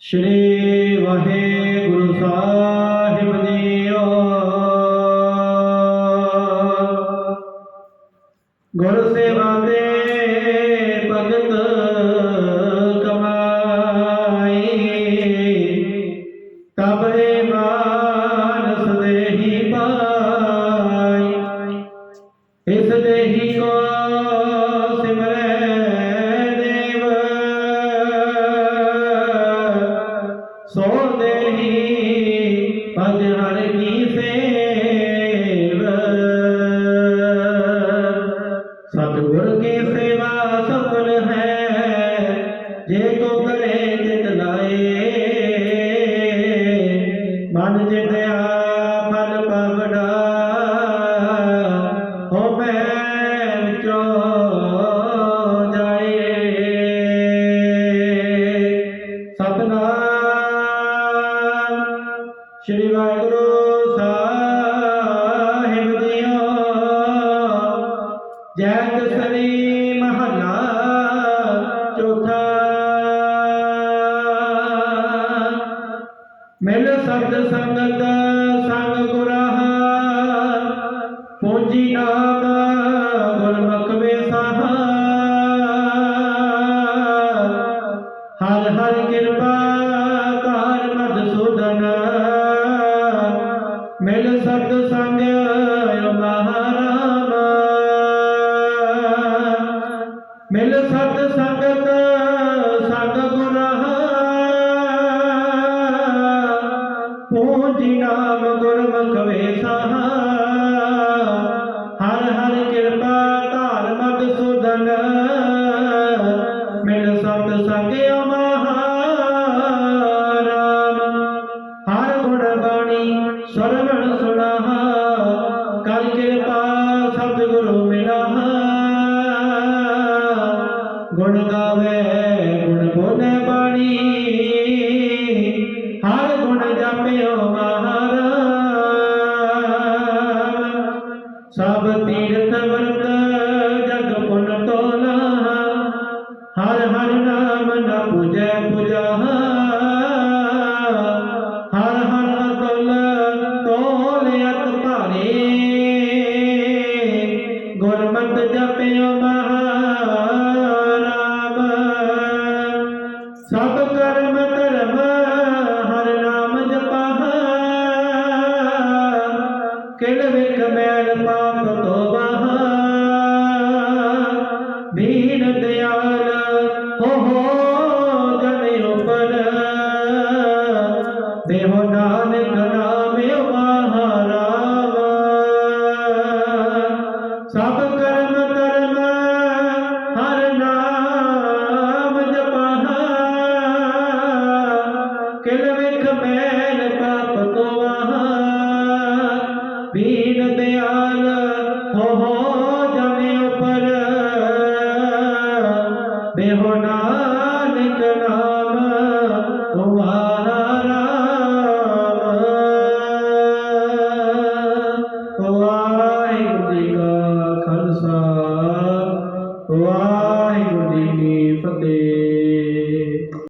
ਸ਼੍ਰੀ Waheguru Sahib JIO. ਗੁਰ ਸੇਵਾ ਦੇ ਭਗਤ ਕਮਾਈ ਤਬ ਏ ਸੋ ਦੇਹੀ ਭਜ ਹਰ ਕੀ ਸੇਵ। ਸਤਿਗੁਰ ਕੀ ਸੇਵਾ ਸਫਲ ਹੈ, ਜੇ ਕੋ ਕਰੇ ਜਿਤ ਲਾਏ। ਮਨ ਜਿਤਿਆ, ਫਲ ਪਵੜਾ ਹੋ ਮੈਂ ਵਿੱਚੋਂ ਜਾਏ। ਸਤਨਾਮ ਸ਼੍ਰੀ ਵਾਹਿਗੁਰੂ ਸਾਹਿਬ ਜੀਓ। ਜੈ ਦਸਰੀ ਮਹੱਲਾ ਚੌਥਾ। ਮਿਲ ਸਬਦ ਸੰਗਤ ਸੰਗ ਗੁਰਾਹ। ਪੂੰਜੀ ਨਾਮ ਗੁਰਮੁਖ ਵੇਸਾਹ। ਹਰ ਹਰ ਕਿਰਪਾ ਧਾਰ ਮਧਸੂਦਨ ਮਿਲ ਸੰਗ ਮਹਾਰਾਮ। ਮਿਲ ਸਤ ਸੰਗਤ ਸੰਗ ਗੁਰਹ ਪੂਜੀ ਨਾਮ ਗੁਰਮੁਖ ਵੇਸਾਹ ਹਰ ਹਰ ਕਿਰਪਾ ਧਾਰ ਮਧਸੂਦਨ ਮਿਲ ਸਤ ਸੰਗ ਮਹਾਰਾਮ। ਹਰ ਗੁਣ ਬਾਣੀ, ਸਰਵਣ ਗੁਣ ਗਾਵੇ, ਗੁਣ ਬੋਲੇ ਬਾਣੀ। ਹਰ ਗੁਣ ਜਪਿਓ ਮਹਾਰਾਮ ਸਭ ਤੀਰਥ ਵਰਤ ਜਗ ਪੁਨ ਤੋਲਾ। ਹਰ ਹਰ ਨਾਮ ਕਿਲ ਮੈਲ ਪਾਪ ਤੋਬਾਹ ਦੀਨ ਦਿਆਲ ਹੋ ਹੋ ਜਨ ਉਪਰ। ਦੇਹੋ ਨਾਨਕ ਨਾਮਿ ਮਹਾਰਾਮ ਸਭ ਕਰਮ ਕਰਮ ਹਰ ਨਾਮ ਜਪਾਹ। ਕਿਲ ਤੋਵਾਹ ਦੀਨ ਦਿਆਲ ਹੋ ਹੋ